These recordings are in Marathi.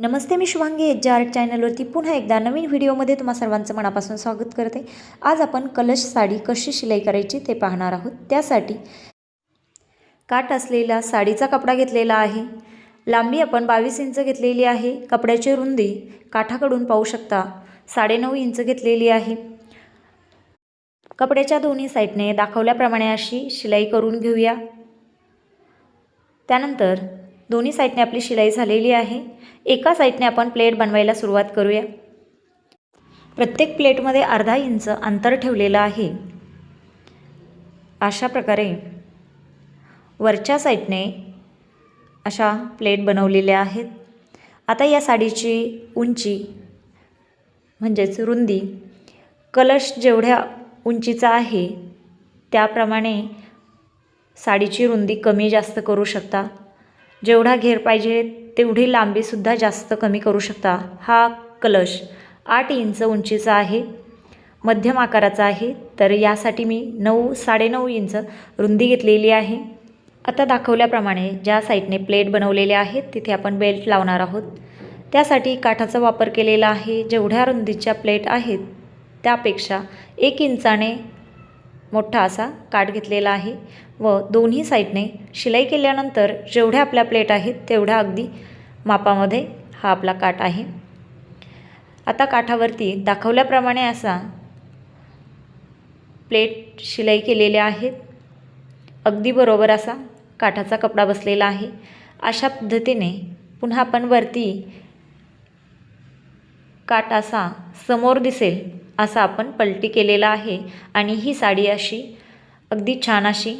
नमस्ते मी शुभांगी एच जे आर्ट चॅनलवरती पुन्हा एकदा नवीन व्हिडिओमध्ये तुम्हा सर्वांचं मनापासून स्वागत करते. आज आपण कलश साडी कशी शिलाई करायची ते पाहणार आहोत. त्यासाठी काट असलेला साडीचा कपडा घेतलेला आहे. लांबी आपण बावीस इंच घेतलेली आहे. कपड्याची रुंदी काठाकडून पाहू शकता. साडेनऊ इंच घेतलेली आहे. कपड्याच्या दोन्ही साईडने दाखवल्याप्रमाणे अशी शिलाई करून घेऊया. त्यानंतर दोन्ही साईडने आपली शिलाई झालेली आहे. एका साईडने आपण प्लेट बनवायला सुरुवात करूया. प्रत्येक प्लेटमध्ये अर्धा इंच अंतर ठेवलेलं आहे. अशा प्रकारे वरच्या साईडने अशा प्लेट बनवलेल्या आहेत. आता या साडीची उंची म्हणजेच रुंदी कलश जेवढ्या उंचीचा आहे त्याप्रमाणे साडीची रुंदी कमी जास्त करू शकता. जेवढा घेर पाहिजे तेवढी लांबीसुद्धा जास्त कमी करू शकता. हा कलश आठ इंच उंचीचा आहे मध्यम आकाराचा आहे. तर यासाठी मी नऊ साडेनऊ इंच रुंदी घेतलेली आहे. आता दाखवल्याप्रमाणे ज्या साईडने प्लेट बनवलेले आहेत तिथे आपण बेल्ट लावणार आहोत. त्यासाठी काठाचा वापर केलेला आहे. जेवढ्या रुंदीच्या प्लेट आहेत त्यापेक्षा एक इंचाने मोठा असा काठ घेतलेला आहे. व दोन्ही साईडने शिलाई केल्यानंतर जेवढ्या आपल्या प्लेट आहेत तेवढ्या अगदी मापामध्ये हा आपला काठ आहे. आता काठावरती दाखवल्याप्रमाणे असा प्लेट शिलाई केलेल्या आहेत. अगदी बरोबर असा काठाचा कपडा बसलेला आहे. अशा पद्धतीने पुन्हा आपण वरती काट असा समोर दिसेल असा आपण पलटी केलेला आहे आणि ही साडी अशी अगदी छान अशी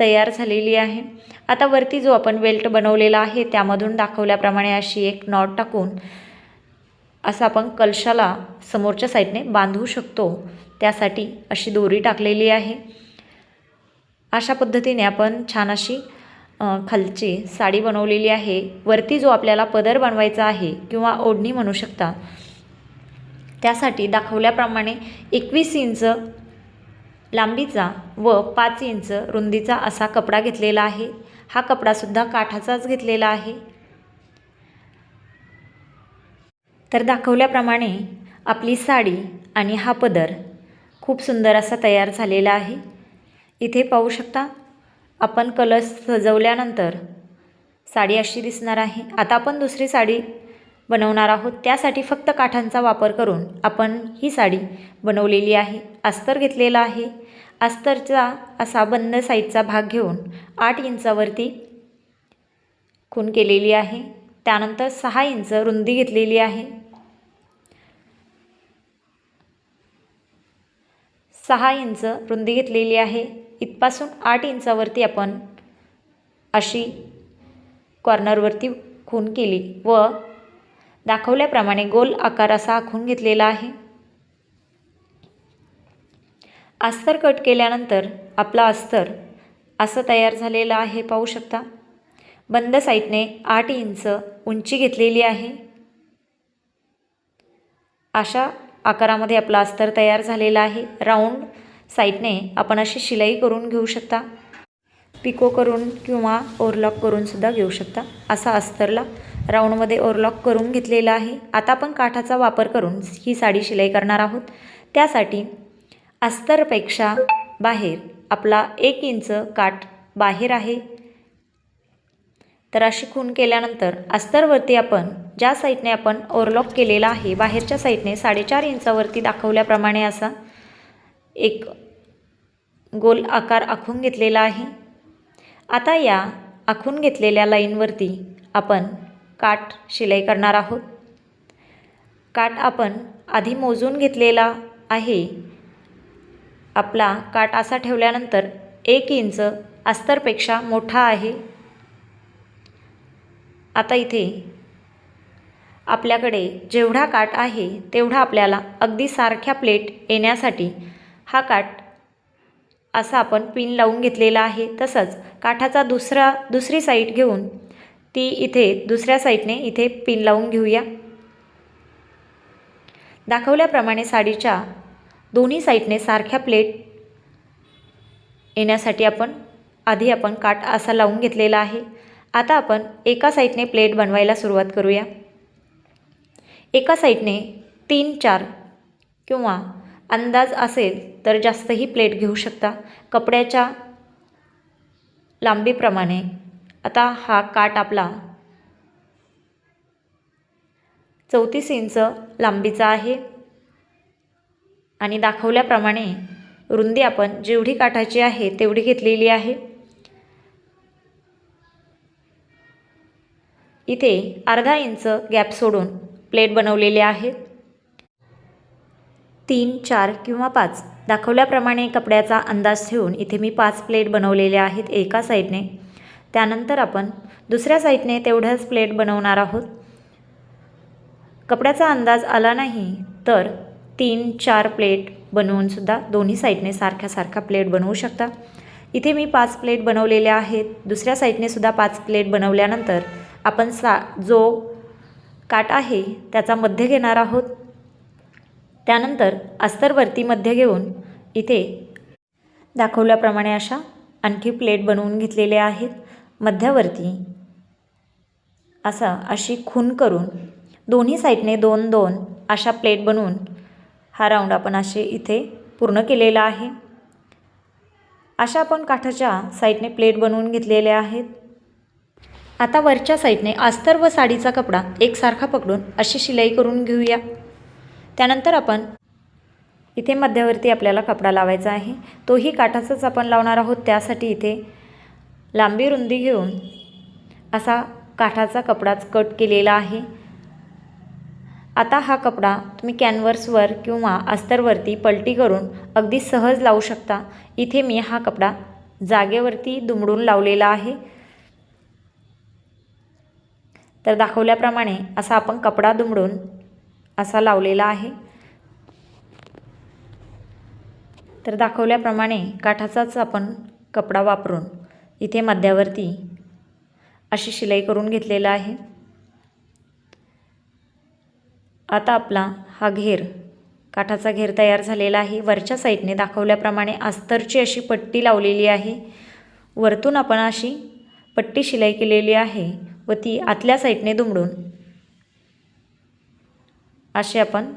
तयार झालेली आहे. आता वरती जो आपण बेल्ट बनवलेला आहे त्यामधून दाखवल्याप्रमाणे अशी एक नॉट टाकून असं आपण कलशाला समोरच्या साईडने बांधू शकतो. त्यासाठी अशी दोरी टाकलेली आहे. अशा पद्धतीने आपण छान अशी खालची साडी बनवलेली आहे. वरती जो आपल्याला पदर बनवायचा आहे किंवा ओढणी म्हणू शकता त्यासाठी दाखवल्याप्रमाणे एकवीस इंच लांबीचा व पाच इंच रुंदीचा असा कपडा घेतलेला आहे. हा कपडासुद्धा काठाचाच घेतलेला आहे. तर दाखवल्याप्रमाणे आपली साडी आणि हा पदर खूप सुंदर असा तयार झालेला आहे. इथे पाहू शकता आपण कलर्स सजवल्यानंतर साडी अशी दिसणार आहे. आता आपण दुसरी साडी बनवणार आहोत. त्यासाठी फक्त काठांचा वापर करून आपण ही साडी बनवलेली आहे. अस्तर घेतलेला आहे. अस्तरचा असा बंद साईजचा भाग घेऊन आठ इंचावरती खून केलेली आहे. त्यानंतर सहा इंच रुंदी घेतलेली आहे. सहा इंच रुंदी घेतलेली आहे. इथपासून आठ इंचावरती आपण अशी कॉर्नरवरती खून केली व दाखवल्याप्रमाणे गोल आकार असा आखून घेतलेला आहे. अस्तर कट केल्यानंतर आपला अस्तर असं तयार झालेलं आहे पाहू शकता. बंद साईडने आठ इंच उंची घेतलेली आहे. अशा आकारामध्ये आपला अस्तर तयार झालेला आहे. राऊंड साईडने आपण अशी शिलाई करून घेऊ शकता. पिको करून किंवा ओरलॉक करूनसुद्धा घेऊ शकता. असा अस्तरला राऊंडमध्ये ओरलॉक करून घेतलेला आहे. आता आपण काठाचा वापर करून ही साडी शिलाई करणार आहोत. त्यासाठी अस्तरपेक्षा बाहेर आपला एक इंच काठ बाहेर आहे. तर अशी खून केल्यानंतर अस्तरवरती आपण ज्या साईडने आपण ओरलॉक केलेला आहे बाहेरच्या साईडने साडेचार इंचावरती दाखवल्याप्रमाणे असा एक गोल आकार आखून घेतलेला आहे. आता या आखून घेतलेल्या लाईनवरती आपण काठ शिलाई करणार आहोत. काठ आपण आधी मोजून घेतलेला आहे. आपला काठ असा ठेवल्यानंतर एक इंच अस्तरपेक्षा मोठा आहे. आता इथे आपल्याकडे जेवढा काठ आहे तेवढा आपल्याला अगदी सारख्या प्लेट येण्यासाठी हा काठ असा आपण पिन लावून घेतलेला आहे. तसंच काठाचा दुसरा दुसरी साईड घेऊन ती इथे दुसऱ्या साईडने इथे पिन लावून घेऊया. दाखवल्याप्रमाणे साडीच्या दोन्ही साईडने सारख्या प्लेट येण्यासाठी आपण आधी आपण काठ असा लावून घेतलेला आहे. आता आपण एका साईडने प्लेट बनवायला सुरुवात करूया. एका साईडने तीन चार किंवा अंदाज असेल तर जास्तही प्लेट घेऊ शकता. कपड्याच्या लांबीप्रमाणे आता हा काट आपला चौतीस इंच लांबीचा आहे. आणि दाखवल्याप्रमाणे रुंदी आपण जेवढी काठाची आहे तेवढी घेतलेली आहे. इथे अर्धा इंच गॅप सोडून प्लेट बनवलेले आहेत तीन चार किंवा पाच दाखवल्याप्रमाणे कपड्याचा अंदाज ठेवून इथे मी पाच प्लेट बनवलेल्या आहेत एका साईडने. त्यानंतर आपण दुसऱ्या साईडने तेवढ्याच प्लेट बनवणार आहोत. कपड्याचा अंदाज आला नाही तर तीन चार प्लेट बनवूनसुद्धा दोन्ही साईडने सारख्या सारख्या प्लेट बनवू शकता. इथे मी पाच प्लेट बनवलेल्या आहेत. दुसऱ्या साईडने सुद्धा पाच प्लेट बनवल्यानंतर आपण सा जो काट आहे त्याचा मध्य घेणार आहोत. त्यानंतर अस्तरवरती मध्य घेऊन इथे दाखवल्याप्रमाणे अशा आणखी प्लेट बनवून घेतलेल्या आहेत. मध्यावरती असा अशी खून करून दोन्ही साईडने दोन दोन अशा प्लेट बनवून हा राऊंड आपण असे इथे पूर्ण केलेला आहे. अशा आपण काठाच्या साईडने प्लेट बनवून घेतलेल्या आहेत. आता वरच्या साईडने अस्तर व साडीचा कपडा एकसारखा पकडून अशी शिलाई करून घेऊया. त्यानंतर आपण इथे मध्यावरती आपल्याला कपडा लावायचा आहे. तोही काठाचाच आपण लावणार आहोत. त्यासाठी इथे लांबी रुंदी घेऊन असा काठाचा कपडाच कट केलेला आहे. आता हा कपडा तुम्ही कॅनव्हर्सवर किंवा अस्तरवरती पलटी करून अगदी सहज लावू शकता. इथे मी हा कपडा जागेवरती दुमडून लावलेला आहे. तर दाखवल्याप्रमाणे असा आपण कपडा दुमडून असा लावलेला आहे. तर दाखवल्याप्रमाणे काठाचाच आपण कपडा वापरून इथे मध्यावरती अशी शिलाई करून घेतलेला आहे. आता आपला हा घेर काठाचा घेर तयार झालेला आहे. वरच्या साईडने दाखवल्याप्रमाणे अस्तरची अशी पट्टी लावलेली आहे. वरतून आपण अशी पट्टी शिलाई केलेली आहे व ती आतल्या साईडने दुमडून अशी आपण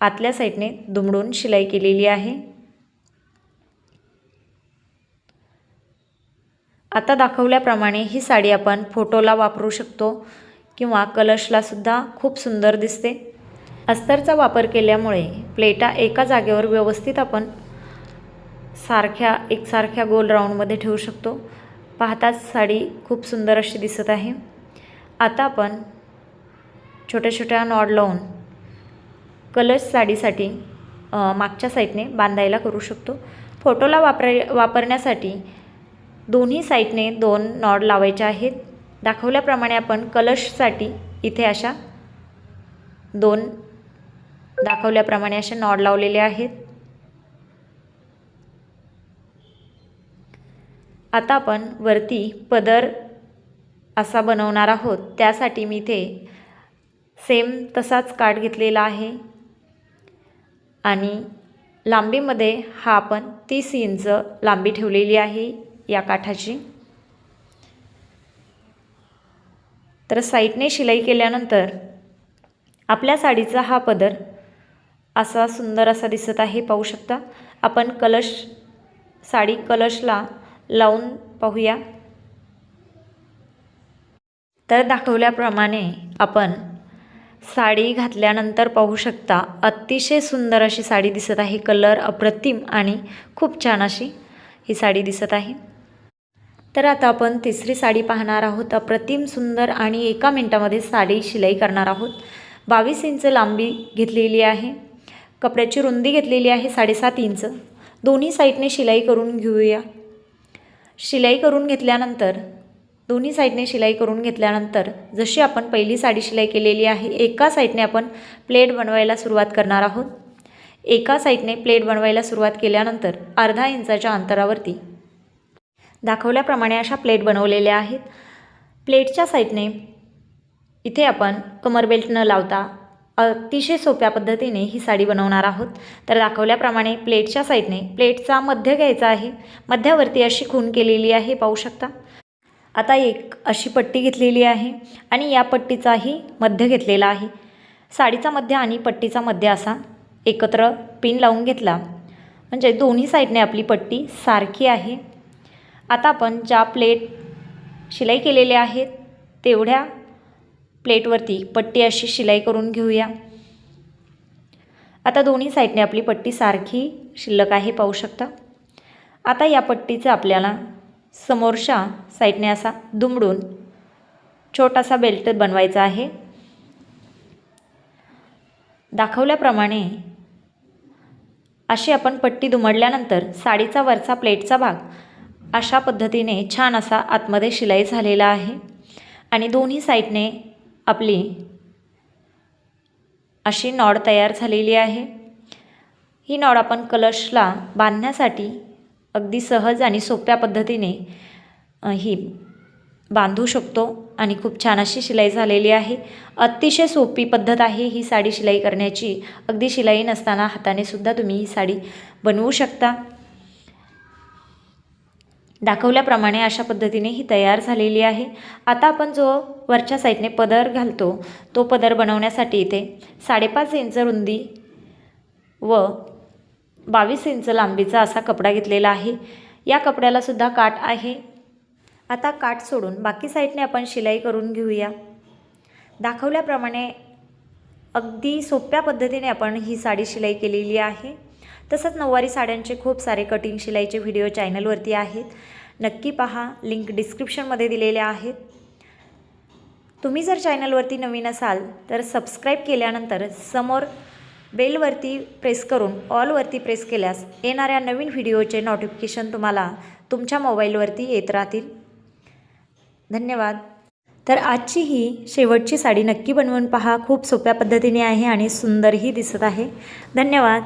आतल्या साईडने दुमडून शिलाई केलेली आहे. आता दाखवल्याप्रमाणे ही साडी आपण फोटोला वापरू शकतो किंवा कलशलासुद्धा खूप सुंदर दिसते. अस्तरचा वापर केल्यामुळे प्लेटा एका जागेवर व्यवस्थित आपण सारख्या एकसारख्या गोल राऊंडमध्ये ठेवू शकतो. पाहताच साडी खूप सुंदर अशी दिसत आहे. आता आपण छोट्या छोट्या नॉड लावून कलश साडीसाठी मागच्या साईडने बांधायला करू शकतो. फोटोला वापर वापरण्यासाठी दोन्ही साईडने दोन नॉड लावायचे आहेत. दाखवल्याप्रमाणे आपण कलशसाठी इथे अशा दोन दाखवल्याप्रमाणे असे नॉड लावलेले आहेत. आता आपण वरती पदर असा बनवणार आहोत. त्यासाठी मी इथे सेम तसाच काठ घेतलेला आहे. आणि लांबीमध्ये हा आपण तीस इंच लांबी ठेवलेली आहे. या काठाची. तर साईडने शिलाई केल्यानंतर आपल्या साडीचा हा पदर असा सुंदर असा दिसत आहे पाहू शकता. आपण कलश साडी कलशला लावून पाहूया. तर दाखवल्याप्रमाणे आपण साडी घातल्यानंतर पाहू शकता अतिशय सुंदर अशी साडी दिसत आहे. कलर अप्रतिम आणि खूप छान अशी ही साडी दिसत आहे. तर आता आपण तिसरी साडी पाहणार आहोत. अप्रतिम सुंदर आणि एका मिनटामध्ये साडी शिलाई करणार आहोत. बावीस इंच लांबी घेतलेली आहे. कपड्याची रुंदी घेतलेली आहे साडेसात इंच. दोन्ही साईडने शिलाई करून घेऊया. शिलाई करून घेतल्यानंतर दोन्ही साईडने शिलाई करून घेतल्यानंतर जशी आपण पहिली साडी शिलाई केलेली आहे एका साईडने आपण प्लेट बनवायला सुरुवात करणार आहोत. एका साईडने प्लेट बनवायला सुरुवात केल्यानंतर अर्धा इंचाच्या अंतरावरती दाखवल्याप्रमाणे अशा प्लेट बनवलेल्या आहेत. प्लेटच्या साईडने इथे आपण कमर बेल्ट न लावता अतिशय सोप्या पद्धतीने ही साडी बनवणार आहोत. तर दाखवल्याप्रमाणे प्लेटच्या साईडने प्लेटचा मध्य घ्यायचा आहे. मध्यावरती अशी खून केलेली आहे पाहू शकता. आता एक अशी पट्टी घेतलेली आहे आणि या पट्टीचाही मध्य घेतलेला आहे. साडीचा मध्य आणि पट्टीचा मध्य असा एकत्र पिन लावून घेतला. म्हणजे दोन्ही साईडने आपली पट्टी सारखी आहे. आता आपण ज्या प्लेट शिलाई केलेल्या आहेत तेवढ्या प्लेटवरती पट्टी अशी शिलाई करून घेऊया. आता दोन्ही साईडने आपली पट्टी सारखी शिल्लक आहे पाहू शकता. आता या पट्टीचं आपल्याला समोरच्या साईडने असा दुमडून छोटासा बेल्ट बनवायचा आहे. दाखवल्याप्रमाणे अशी आपण पट्टी दुमडल्यानंतर साडीचा वरचा प्लेटचा भाग अशा पद्धतीने छान असा आतमध्ये शिलाई झालेला आहे. आणि दोन्ही साईडने आपली अशी नॉड तयार झालेली आहे. ही नॉड आपण कलशला बांधण्यासाठी अगदी सहज आणि सोप्या पद्धतीने ही बांधू शकतो आणि खूप छान अशी शिलाई झालेली आहे. अतिशय सोपी पद्धत आहे ही साडी शिलाई करण्याची. अगदी शिलाई नसताना हाताने सुद्धा तुम्ही ही साडी बनवू शकता. दाखवल्याप्रमाणे अशा पद्धतीने ही तयार झालेली आहे. आता आपण जो वरच्या साईडने पदर घालतो तो पदर बनवण्यासाठी इथे साडेपाच इंच रुंदी व बावीस इंच लांबीचा असा कपडा घेतलेला आहे. या कपड्याला सुद्धा काठ आहे. आता काठ सोडून बाकी साईडने आपण शिलाई करून घेऊया. दाखवल्याप्रमाणे अगदी सोप्या पद्धतीने आपण ही साडी शिलाई केलेली आहे. तसंच नऊवारी साड्यांचे खूप सारे कटिंग शिलाईचे व्हिडिओ चॅनलवरती आहेत. नक्की पहा लिंक डिस्क्रिप्शनमध्ये दिलेले आहेत. तुम्ही जर चॅनलवरती नवीन असाल तर सबस्क्राईब केल्यानंतर समोर बेलवरती प्रेस करून ऑलवरती प्रेस केल्यास येणाऱ्या नवीन व्हिडिओचे नोटिफिकेशन तुम्हाला तुमच्या मोबाईलवरती येत राहतील. धन्यवाद. तर आजची ही शेवटची साडी नक्की बनवून पहा. खूप सोप्या पद्धतीने आहे आणि सुंदरही दिसत आहे. धन्यवाद.